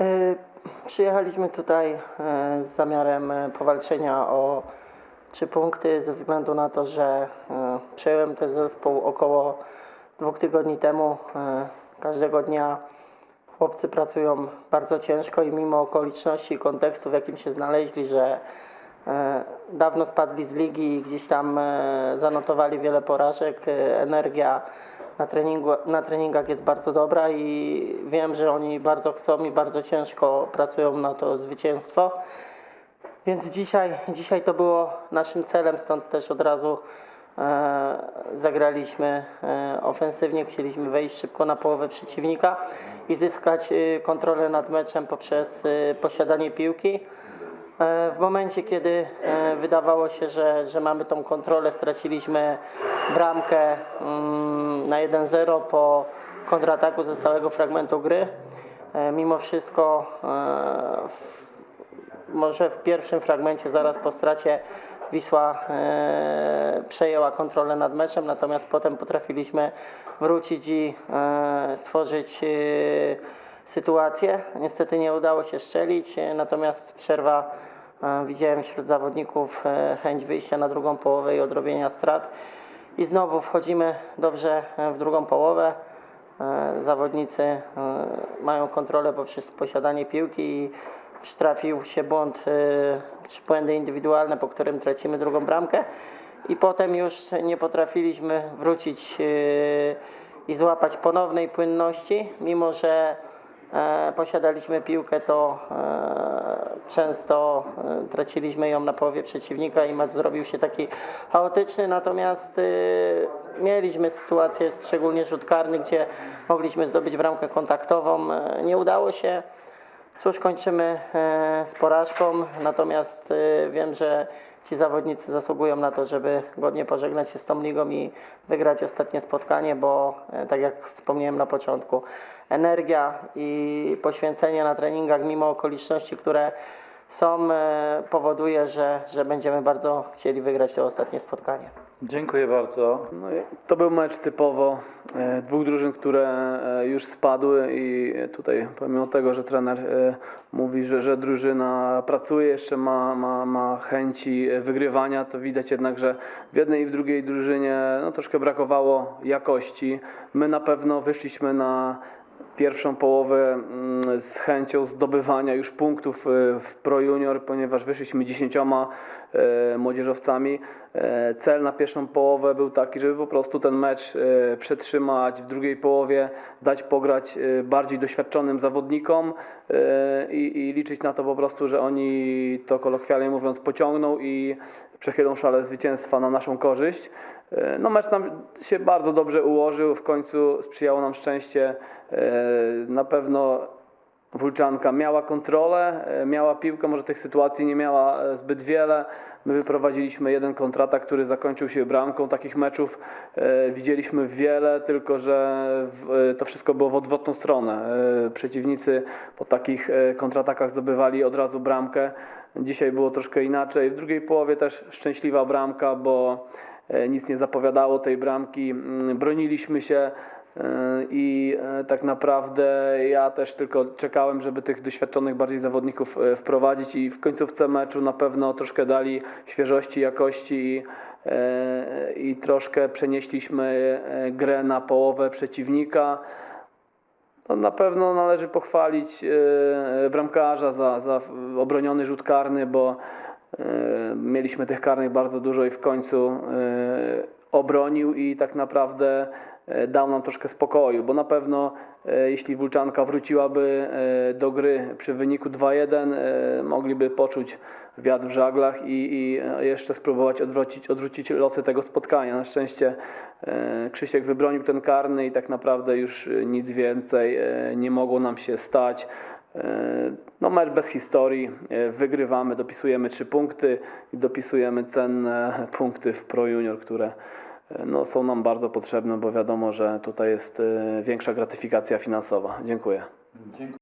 Y, Przyjechaliśmy tutaj y, z zamiarem y, powalczenia o trzy punkty ze względu na to, że przejąłem ten zespół około dwóch tygodni temu. Każdego dnia chłopcy pracują bardzo ciężko i mimo okoliczności i kontekstu, w jakim się znaleźli, że e, dawno spadli z ligi i gdzieś tam e, zanotowali wiele porażek. e, Energia na, treningu, na treningach jest bardzo dobra i wiem, że oni bardzo chcą i bardzo ciężko pracują na to zwycięstwo. Więc dzisiaj, dzisiaj to było naszym celem, stąd też od razu e, zagraliśmy e, ofensywnie. Chcieliśmy wejść szybko na połowę przeciwnika i zyskać e, kontrolę nad meczem poprzez e, posiadanie piłki. E, W momencie, kiedy e, wydawało się, że, że mamy tą kontrolę, straciliśmy bramkę mm, na 1-0 po kontrataku ze stałego fragmentu gry. E, Mimo wszystko może w pierwszym fragmencie, zaraz po stracie, Wisła przejęła kontrolę nad meczem, natomiast potem potrafiliśmy wrócić i stworzyć sytuację. Niestety nie udało się szczelić, e, natomiast przerwa e, widziałem wśród zawodników e, chęć wyjścia na drugą połowę i odrobienia strat. I znowu wchodzimy dobrze w drugą połowę. Zawodnicy mają kontrolę poprzez posiadanie piłki i przytrafił się błąd, czy błędy indywidualne, po którym tracimy drugą bramkę i potem już nie potrafiliśmy wrócić i złapać ponownej płynności, mimo że posiadaliśmy piłkę, to e, często e, traciliśmy ją na połowie przeciwnika i mecz zrobił się taki chaotyczny, natomiast e, mieliśmy sytuację, szczególnie rzut karny, gdzie mogliśmy zdobyć bramkę kontaktową. E, nie udało się. Cóż, kończymy e, z porażką, natomiast e, wiem, że ci zawodnicy zasługują na to, żeby godnie pożegnać się z tą ligą i wygrać ostatnie spotkanie, bo e, tak jak wspomniałem na początku, energia i poświęcenie na treningach mimo okoliczności, które są, e, powoduje, że, że będziemy bardzo chcieli wygrać to ostatnie spotkanie. Dziękuję bardzo. No, to był mecz typowo e, dwóch drużyn, które e, już spadły i tutaj pomimo tego, że trener mówi, że, że drużyna pracuje, jeszcze ma, ma, ma chęci wygrywania, to widać jednak, że w jednej i w drugiej drużynie no, troszkę brakowało jakości. My na pewno wyszliśmy na pierwszą połowę mm, z chęcią zdobywania już punktów e, w Pro Junior, ponieważ wyszliśmy dziesięcioma e, młodzieżowcami. E, Cel na pierwszą połowę był taki, żeby po prostu ten mecz przetrzymać w drugiej połowie, dać pograć bardziej doświadczonym zawodnikom i, i liczyć na to po prostu, że oni to kolokwialnie mówiąc pociągną i przechylą szale zwycięstwa na naszą korzyść. E, No mecz nam się bardzo dobrze ułożył, w końcu sprzyjało nam szczęście. E, Na pewno Wulczanka miała kontrolę, e, miała piłkę, może tych sytuacji nie miała zbyt wiele. My wyprowadziliśmy jeden kontratak, który zakończył się bramką. Takich meczów widzieliśmy wiele, tylko że to wszystko było w odwrotną stronę. Przeciwnicy po takich kontratakach zdobywali od razu bramkę. Dzisiaj było troszkę inaczej. W drugiej połowie też szczęśliwa bramka, bo nic nie zapowiadało tej bramki. Mm, Broniliśmy się e, i e, tak naprawdę ja też tylko czekałem, żeby tych doświadczonych bardziej zawodników e, wprowadzić i w końcówce meczu na pewno troszkę dali świeżości, jakości i, e, i troszkę przenieśliśmy e, grę na połowę przeciwnika. No, na pewno należy pochwalić e, bramkarza za, za obroniony rzut karny, bo e, mieliśmy tych karnych bardzo dużo i w końcu e, obronił i tak naprawdę e, dał nam troszkę spokoju, bo na pewno e, jeśli Wulczanka wróciłaby e, do gry przy wyniku 2-1, e, mogliby poczuć wiatr w żaglach i, i e, jeszcze spróbować odwrócić, odwrócić losy tego spotkania. Na szczęście e, Krzysiek wybronił ten karny i tak naprawdę już e, nic więcej e, nie mogło nam się stać. E, No mecz bez historii, E, wygrywamy, dopisujemy trzy punkty i dopisujemy cenne punkty w Pro Junior, które e, no, są nam bardzo potrzebne, bo wiadomo, że tutaj jest większa gratyfikacja finansowa. Dziękuję. Dziękuję.